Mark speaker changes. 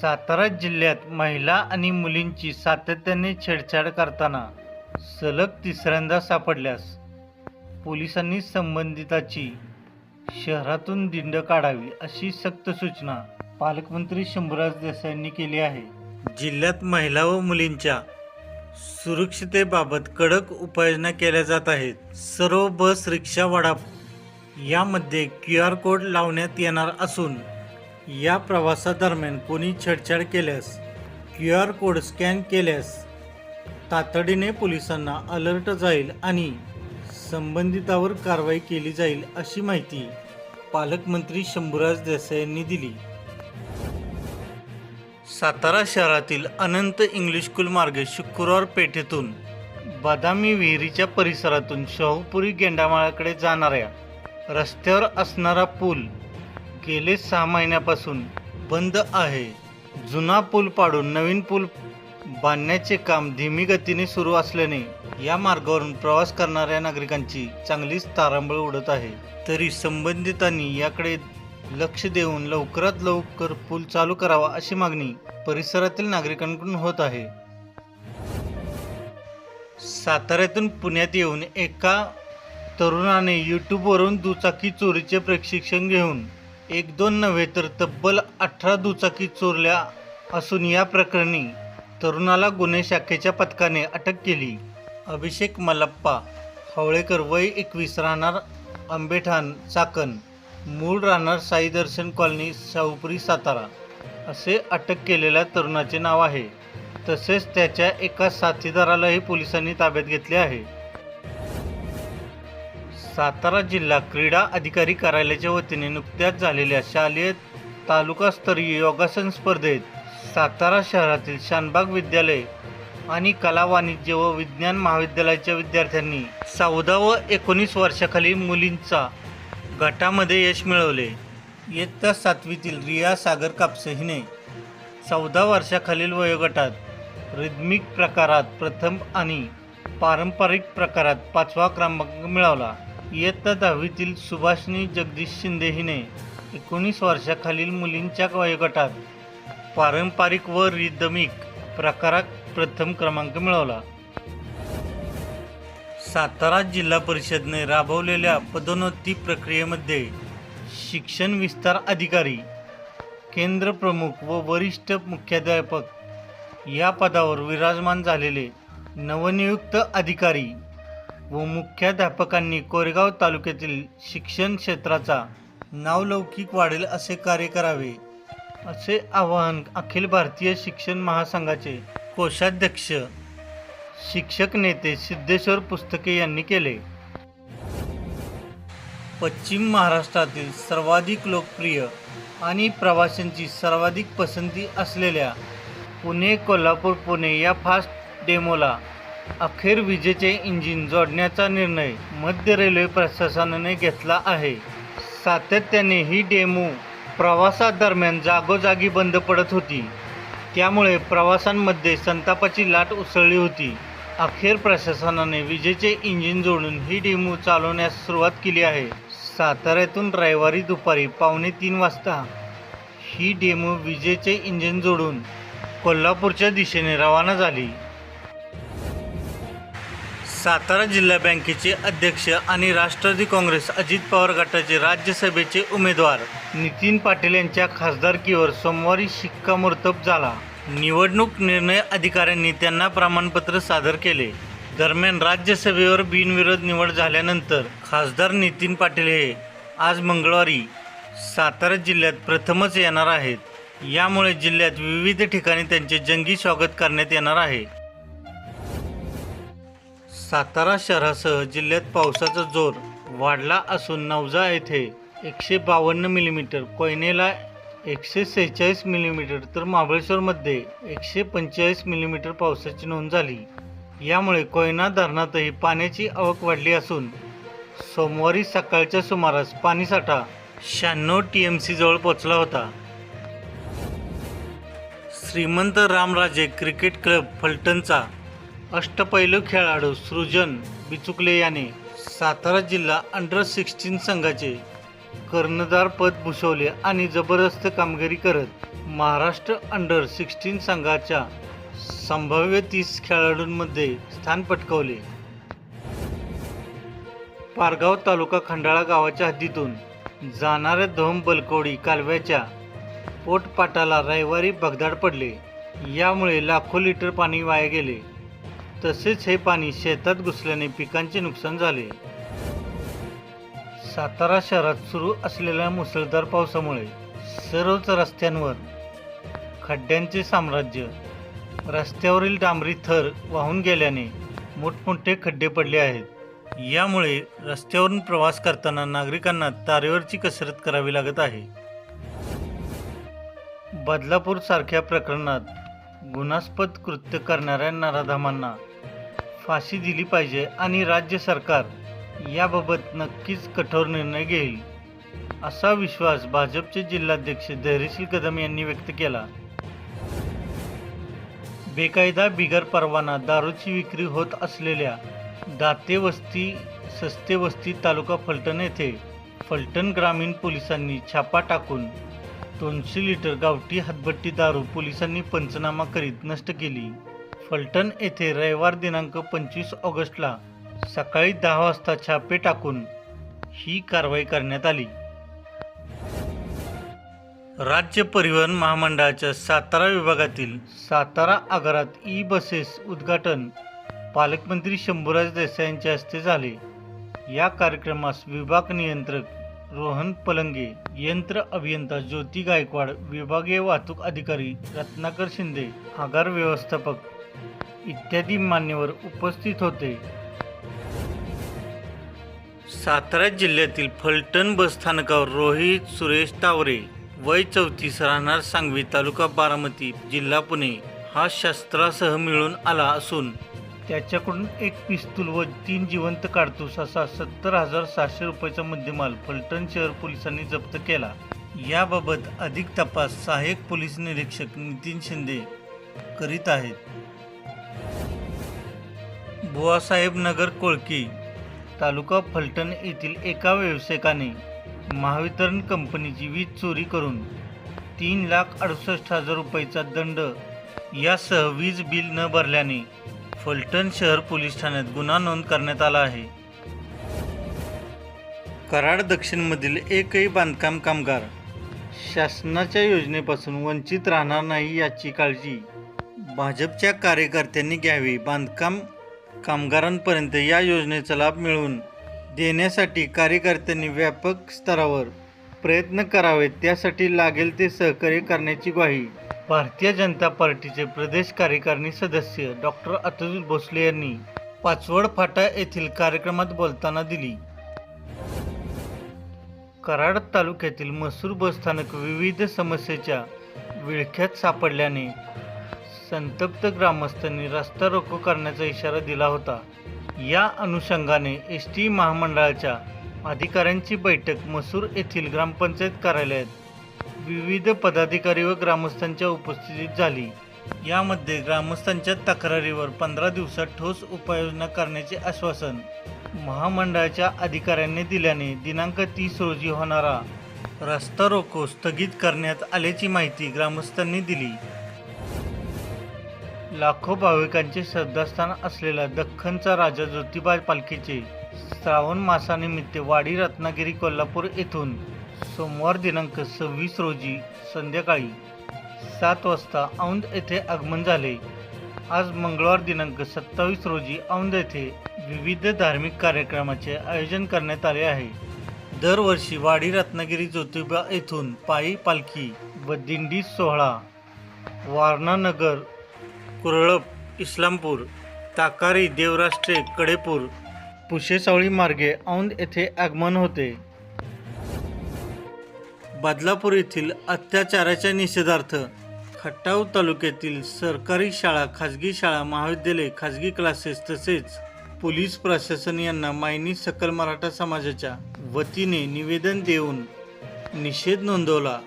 Speaker 1: सातारा जिल्ह्यात महिला आणि मुलींची सातत्याने छेडछाड करताना सलग तिसऱ्यांदा सापडल्यास पोलिसांनी संबंधिताची शहरातून दिंड काढावी अशी सक्त सूचना पालकमंत्री शंभूराज देसाईंनी केली आहे. जिल्ह्यात महिला व मुलींच्या सुरक्षितेबाबत कडक उपाययोजना केल्या जात आहेत. सर्व बस रिक्षा वडाप यामध्ये क्यू आर कोड लावण्यात येणार असून या प्रवासादरम्यान कोणी छेडछाड केल्यास क्यू आर कोड स्कॅन केल्यास तातडीने पोलिसांना अलर्ट जाईल आणि संबंधितावर कारवाई केली जाईल अशी माहिती पालकमंत्री शंभूराज देसाई यांनी दिली. सातारा शहरातील अनंत इंग्लिश स्कूल मार्गे शुक्रवार पेठेतून बदामी विहिरीच्या परिसरातून शाहूपुरी गेंडामाळाकडे जाणाऱ्या रस्त्यावर असणारा पूल गेले सहा महिन्यापासून बंद आहे. जुना पूल पाडून नवीन पूल बांधण्याचे काम धीमी गतीने सुरू असल्याने या मार्गावरून प्रवास करणाऱ्या नागरिकांची चांगलीच तारांबळ उडत आहे. तरी संबंधितांनी याकडे लक्ष देऊन लवकरात लवकर पूल चालू करावा अशी मागणी परिसरातील नागरिकांकडून होत आहे. साताऱ्यातून पुण्यात येऊन एका तरुणाने यूट्यूबवरून दुचाकी चोरीचे प्रशिक्षण घेऊन एक दोन नव्हे तर तब्बल अठरा दुचाकी चोरल्या असून या प्रकरणी तरुणाला गुन्हे शाखेच्या पथकाने अटक केली. अभिषेक मलप्पा हवळेकर वय एकवीस राहणार आंबेठाण चाकण. मूळ राहणार साई दर्शन कॉलनी शाहूपुरी सातारा. असे अटक केलेल्या तरुणाचे नाव आहे. तसेच त्याच्या एका साथीदारालाही पोलिसांनी ताब्यात घेतले आहे. सातारा जिल्हा क्रीडा अधिकारी कार्यालयाच्या वतीने नुकत्याच झालेल्या शालेय तालुकास्तरीय योगासन स्पर्धेत सातारा शहरातील शानबाग विद्यालय आणि कला वाणिज्य व विज्ञान महाविद्यालयाच्या विद्यार्थ्यांनी चौदा व एकोणीस वर्षाखालील मुलींचा गटामध्ये यश मिळवले. इयत्ता सातवीतील रिया सागर कापसे हिने चौदा वर्षाखालील वयोगटात रिद्मिक प्रकारात प्रथम आणि पारंपरिक प्रकारात पाचवा क्रमांक मिळवला. इयत्ता दहावीतील सुभाषिनी जगदीश शिंदे हिने एकोणीस वर्षाखालील मुलींच्या वयोगटात पारंपरिक व रिदमिक प्रकारात प्रथम क्रमांक मिळवला. सातारा जिल्हा परिषदने राबवलेल्या पदोन्नती प्रक्रियेमध्ये शिक्षण विस्तार अधिकारी केंद्र प्रमुख व वरिष्ठ मुख्याध्यापक या पदावर विराजमान झालेले नवनियुक्त अधिकारी व मुख्याध्यापकांनी कोरेगाव तालुक्यातील शिक्षण क्षेत्राचा नावलौकिक वाढेल असे कार्य करावे असे आवाहन अखिल भारतीय शिक्षण महासंघाचे कोषाध्यक्ष शिक्षक नेते सिद्धेश्वर पुस्तके यांनी केले. पश्चिम महाराष्ट्रातील सर्वाधिक लोकप्रिय आणि प्रवाशांची सर्वाधिक पसंती असलेल्या पुणे कोल्हापूर पुणे या फास्ट डेमोला अखेर विजेचे इंजिन जोडण्याचा निर्णय मध्य रेल्वे प्रशासनाने घेतला आहे. सातत्याने ही डेमो प्रवासादरम्यान जागोजागी बंद पडत होती. त्यामुळे प्रवाशांमध्ये संतापाची लाट उसळली होती. अखेर प्रशासनाने विजेचे इंजिन जोडून ही डेमो चालवण्यास सुरुवात केली आहे. साताऱ्यातून रविवारी दुपारी पावणे तीन वाजता ही डेमो विजेचे इंजिन जोडून कोल्हापूरच्या दिशेने रवाना झाली. सातारा जिल्हा बँकेचे अध्यक्ष आणि राष्ट्रवादी काँग्रेस अजित पवार गटाचे राज्यसभेचे उमेदवार नितीन पाटील यांच्या खासदारकीवर सोमवारी शिक्कामोर्तब झाला. निवडणूक निर्णय अधिकाऱ्यांनी त्यांना प्रमाणपत्र सादर केले. दरम्यान राज्यसभेवर बिनविरोध निवड झाल्यानंतर खासदार नितीन पाटील हे आज मंगळवारी सातारा जिल्ह्यात प्रथमच येणार आहेत. यामुळे जिल्ह्यात विविध ठिकाणी त्यांचे जंगी स्वागत करण्यात येणार आहे. सातारा शहरासह जिल्ह्यात पावसाचा जोर वाढला असून नवजा येथे एकशे बावन्न मिलीमीटर कोयनेला एकशे सेहेचाळीस मिलीमीटर तर महाबळेश्वरमध्ये एकशे पंचेचाळीस मिलीमीटर पावसाची नोंद झाली. यामुळे कोयना धरणातही पाण्याची आवक वाढली असून सोमवारी सकाळच्या सुमारास पाणीसाठा शहाण्णव टी एम सीजवळ पोचला होता. श्रीमंत रामराजे क्रिकेट क्लब फलटणचा अष्टपैलू खेळाडू सृजन बिचुकले याने सातारा जिल्हा अंडर सिक्स्टीन संघाचे कर्णधार पद भूषवले आणि जबरदस्त कामगिरी करत महाराष्ट्र अंडर सिक्स्टीन संघाच्या संभाव्य तीस खेळाडूंमध्ये स्थान पटकावले. पारगाव तालुका खंडाळा गावाच्या हद्दीतून जाणाऱ्या धोम बलकोडी कालव्याच्या पोटपाटाला रविवारी भगदाड पडले. यामुळे लाखो लिटर पाणी वाया गेले. तसेच हे पाणी शेतात घुसल्याने पिकांचे नुकसान झाले. सातारा शहरात सुरू असलेल्या मुसळधार पावसामुळे सर्वच रस्त्यांवर खड्ड्यांचे साम्राज्य रस्त्यावरील डांबरी थर वाहून गेल्याने मोठमोठे खड्डे पडले आहेत. यामुळे रस्त्यावरून प्रवास करताना नागरिकांना तारेवरची कसरत करावी लागत आहे. बदलापूर सारख्या प्रकरणात गुन्हास्पद कृत्य करणाऱ्या नराधामांना फाशी दिली पाहिजे आणि राज्य सरकार याबाबत नक्कीच कठोर निर्णय घेईल असा विश्वास भाजपचे जिल्हाध्यक्ष धैर्यशील कदम यांनी व्यक्त केला. बेकायदा बिगर परवाना दारूची विक्री होत असलेल्या दाते वस्ती सस्ते वस्ती तालुका फलटण येथे फलटण ग्रामीण पोलिसांनी छापा टाकून दोनशे लिटर गावठी हातभट्टी दारू पोलिसांनी पंचनामा करीत नष्ट केली. फलटण येथे रविवार दिनांक पंचवीस ऑगस्टला सकाळी दहा वाजता छापे टाकून ही कारवाई करण्यात आली. राज्य परिवहन महामंडळाच्या सातारा विभागातील सातारा आगारात ई बसेस उद्घाटन पालकमंत्री शंभूराज देसाई यांच्या हस्ते झाले. या कार्यक्रमास विभाग नियंत्रक रोहन पलंगे यंत्र अभियंता ज्योती गायकवाड विभागीय वाहतूक अधिकारी रत्नाकर शिंदे आगार व्यवस्थापक इत्यादी मान्यवर उपस्थित होते. सातारा जिल्ह्यातील फलटण बसस्थानकावर रोहित सुरेश तावरे वय चौतीस राहणार सांगवी तालुका बारामती जिल्हा पुणे हा शस्त्रासह मिळून आला असून त्याच्याकडून एक पिस्तूल व तीन जिवंत काडतूस असा सत्तर हजार सहाशे रुपयाचा मुद्देमाल फलटण शहर पोलिसांनी जप्त केला. याबाबत अधिक तपास सहाय्यक पोलीस निरीक्षक नितीन शिंदे करीत आहेत. बुवासाहेब नगर कोळकी तालुका फलटण येथील एका व्यावसायिकाने महावितरण कंपनीची वीज चोरी करून तीन लाख अडुसष्ट हजार रुपयेचा दंड यासह वीज बिल न भरल्याने फलटण शहर पोलीस ठाण्यात गुन्हा नोंद करण्यात आला आहे. कराड दक्षिणमधील एकही बांधकाम कामगार शासनाच्या योजनेपासून वंचित राहणार नाही याची काळजी भाजपच्या कार्यकर्त्यांनी घ्यावी. बांधकाम कामगारांपर्यंत या योजनेचा लाभ मिळवून देण्यासाठी कार्यकर्त्यांनी व्यापक स्तरावर प्रयत्न करावेत त्यासाठी लागेल ते सहकार्य करण्याची ग्वाही. भारतीय जनता पार्टीचे प्रदेश कार्यकारिणी सदस्य डॉक्टर अतुल भोसले यांनी पाचवड फाटा येथील कार्यक्रमात बोलताना दिली. कराड तालुक्यातील मसूर बसस्थानक विविध समस्येच्या विळख्यात सापडल्याने संतप्त ग्रामस्थांनी रस्ता रोको करण्याचा इशारा दिला होता. या अनुषंगाने एस टी महामंडळाच्या अधिकाऱ्यांची बैठक मसूर येथील ग्रामपंचायत कार्यालयात विविध पदाधिकारी व ग्रामस्थांच्या उपस्थितीत झाली. यामध्ये ग्रामस्थांच्या तक्रारीवर पंधरा दिवसात ठोस उपाययोजना करण्याचे आश्वासन महामंडळाच्या अधिकाऱ्यांनी दिल्याने दिनांक तीस रोजी होणारा रस्ता रोको स्थगित करण्यात आल्याची माहिती ग्रामस्थांनी दिली. लाखो भाविकांचे श्रद्धास्थान असलेल्या दख्खनचा राजा ज्योतिबा पालखीचे श्रावण मासानिमित्त वाडी रत्नागिरी कोल्हापूर येथून सोमवार दिनांक सव्वीस रोजी संध्याकाळी सात वाजता औंध येथे आगमन झाले. आज मंगळवार दिनांक सत्तावीस रोजी औंध येथे विविध धार्मिक कार्यक्रमाचे आयोजन करण्यात आले आहे. दरवर्षी वाडी रत्नागिरी ज्योतिबा येथून पायी पालखी व दिंडी सोहळा वारणानगर कुरळप इस्लामपूर ताकारी देवराष्ट्रे कडेपूर पुशेसावळी मार्गे औंध येथे आगमन होते. बदलापूर येथील अत्याचाराच्या निषेधार्थ खटाव तालुक्यातील सरकारी शाळा खाजगी शाळा महाविद्यालय खाजगी क्लासेस तसेच पोलीस प्रशासन यांना मायनी सकल मराठा समाजाच्या वतीने निवेदन देऊन निषेध नोंदवला.